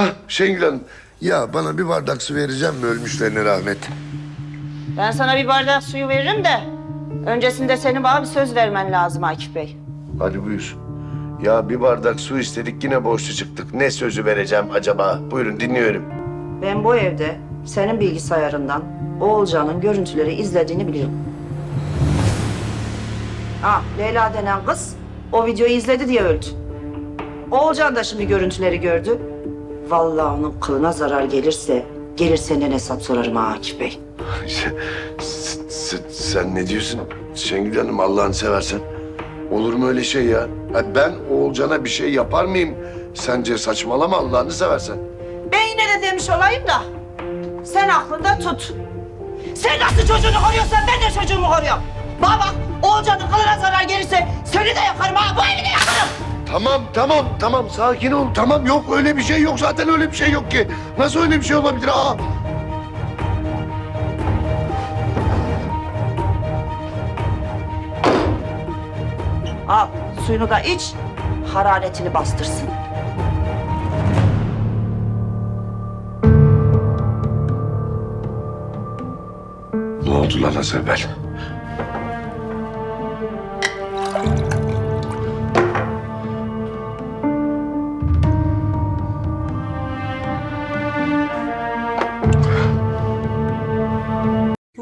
Hah Şengül Hanım. Ya bana bir bardak su vereceğim mi ölmüşlerine rahmet? Ben sana bir bardak suyu veririm de öncesinde senin bana bir söz vermen lazım Akif Bey. Hadi buyur. Ya bir bardak su istedik yine borçlu çıktık. Ne sözü vereceğim acaba? Buyurun dinliyorum. Ben bu evde senin bilgisayarından Oğulcan'ın görüntüleri izlediğini biliyorum. Ha, Leyla denen kız o videoyu izledi diye öldü. Oğulcan da şimdi görüntüleri gördü. Vallahi onun kılına zarar gelirse gelir senden hesap sorarım ha Akif Bey. Sen, sen- sen ne diyorsun Şengül Hanım Allah'ını seversen? Olur mu öyle şey ya? Ha, Ben Oğulcan'a bir şey yapar mıyım? Sence saçmalama Allah'ını seversen. Ben yine de demiş olayım da sen aklında tut. Sen nasıl çocuğunu koruyorsan ben de çocuğumu koruyorum. Bana bak Oğulcan'ın kılına zarar gelirse seni de yakarım ha bu evi de yakarım. Tamam tamam tamam sakin ol. Tamam yok öyle bir şey yok zaten öyle bir şey yok ki. Nasıl öyle bir şey olabilir? Aa. Al suyunu da iç hararetini bastırsın. Ne oldu lan az evvel?